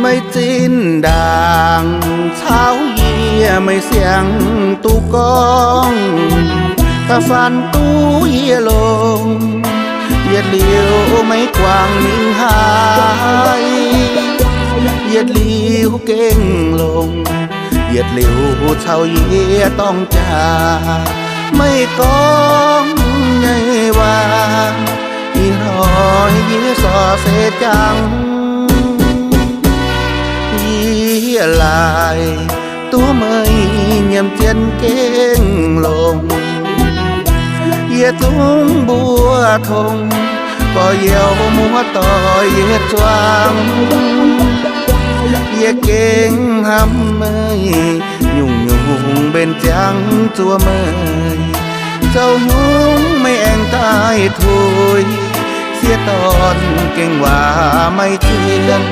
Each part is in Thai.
ไม่จินด่างเช้าเยียไม่เสียงตูกองถ้าฟันตู้เยียลงเหยียดเหลียวไม่กว้างนิ่งหายเหยียดเหลียวเก่งลงเหยียดเหลียวเช้าเยียต้องจาไม่ก้องใหญ่ว่าอีรอยเยียสอเสจัง ตัวไม่เงียมเจียนเก่งลงเหยียทุงบัวทงก็เหี่ยวมัวต่อเหยียจวงเหยียเก่งหำเมยยุ่งยุ่งเบนจังจัวเมยเจ้าหุงไม่แองตายถุย เสียตอนเก่งว่าไม่เทียน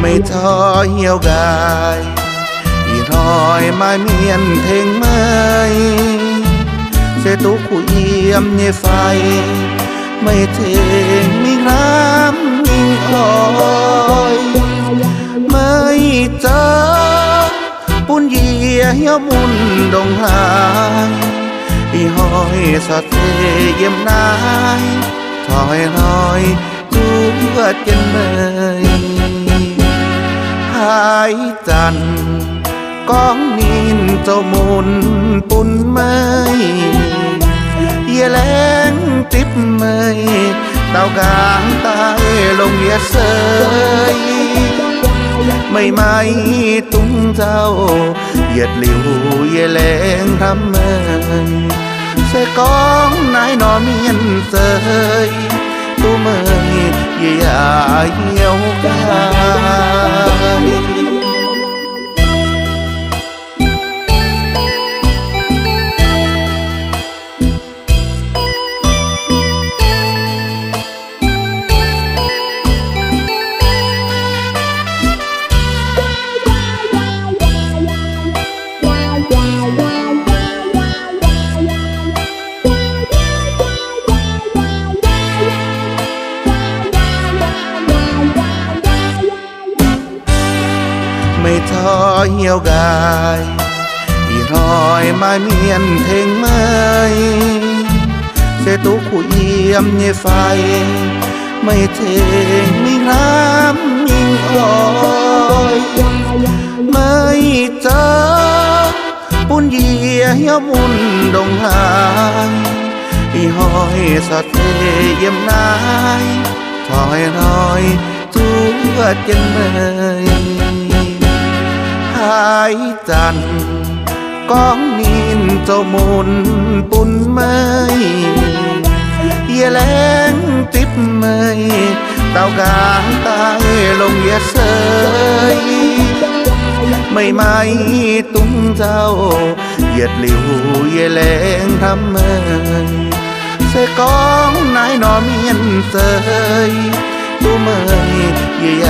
ไม่ท้อเหี่ยวกายอีรอยไม้เมียนเทงเมยเสตุกูเยี่ยมเยไฟ ไม่เทงมีน้ำยิงอ้อยไม่เจอปุ่นเยียเหี่ยวมุนดงหาย อีหอยสอดเทเยี่ยมนายถอยลอยจูบเจนเมยหายจันก้องนินเจ้ามุนปุ่นเมยเยแลงติบเมยเต้ากลางใต้ลงเยียเสย ไม่ไม่ตุ้งเจ้า เหยียดหลิวเยแหลงทำเมยเสกองนายนอเมียนเสยตู้เมยเยียเหี่ยวกา เหี่ยวกายอีรอยไม้เมียนเทงเมยเสตุกูเยี่ยมเยไฟ ไม่เทงมีน้ำยิงอ้อยไม่เจอปุ่นเยียเหี่ยวมุนดงหายอีหอยสอดเทเยี่ยมนายถอยรอยตัวเจนเมยายจันทร์ก้องนินเจ้ามุนปุ่นเมยเยแลงติบเมยเต้ากลางใต้ลงเยียเสยไม่ไม่ตุ้งเจ้า เหยียดหลิวเยแลงทำเมยเสกองนายนอเมียนเสยตู้เมยเยียเหี่ยว